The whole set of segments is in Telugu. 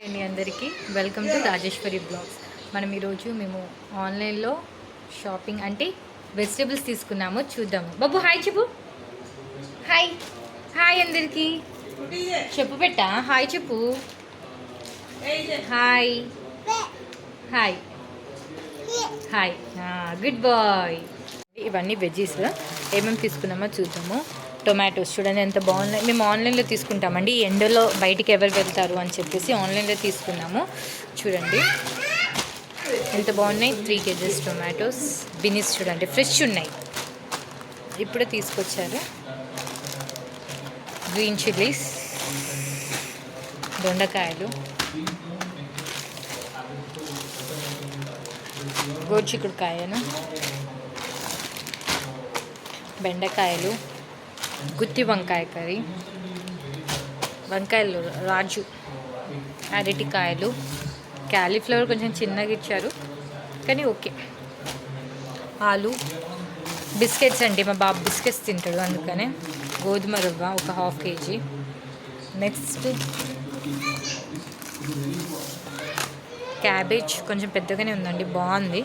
అండి అందరికీ వెల్కమ్ టు రాజేశ్వరి బ్లాగ్స్ మనం ఈరోజు మేము ఆన్లైన్లో షాపింగ్ అంటే వెజిటేబుల్స్ తీసుకున్నాము చూద్దాము. బాబు హాయ్ చెప్పు. హాయ్ హాయ్ అందరికీ. చెప్పు పెట్టా. హాయ్ చెప్పు. Hi hi hi good bye ఇవన్నీ వెజ్జీస్ ఏమేమి తీసుకున్నామో చూద్దాము. టొమాటోస్ చూడండి ఎంత బాగున్నాయి. మేము ఆన్లైన్లో తీసుకుంటామండి. ఎండలో బయటికి ఎవరు వెళ్తారు అని చెప్పేసి ఆన్లైన్లో తీసుకున్నాము. చూడండి. ఎంత బాగున్నాయి. Three kgs tomatoes. బినీస్ చూడండి ఫ్రెష్ ఉన్నాయి. ఇప్పుడే తీసుకొచ్చారు. గ్రీన్ చిల్లీస్ దొండకాయలు గోరుచిక్కుడుకాయను బెండకాయలు గుత్తి వంకాయ కర్రీ. వంకాయలు రాజు. అరటికాయలు. క్యాలీఫ్లవర్ కొంచెం చిన్నగా ఇచ్చారు. కానీ ఓకే. ఆలు. బిస్కెట్స్ అండి. మా బాబు బిస్కెట్స్ తింటాడు అందుకనే. గోధుమ రవ్వ ఒక హాఫ్ కేజీ. నెక్స్ట్ క్యాబేజ్ కొంచెం పెద్దగానే ఉందండి. బాగుంది.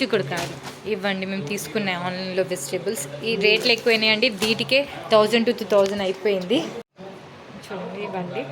చిక్కుడుకాయలు. ఇవ్వండి మేము తీసుకున్నాం ఆన్లైన్లో వెజిటేబుల్స్. ఈ రేట్లు ఎక్కువైనాయండి వీటికే థౌజండ్ టు టూ థౌజండ్ అయిపోయింది. చూడండి ఇవ్వండి.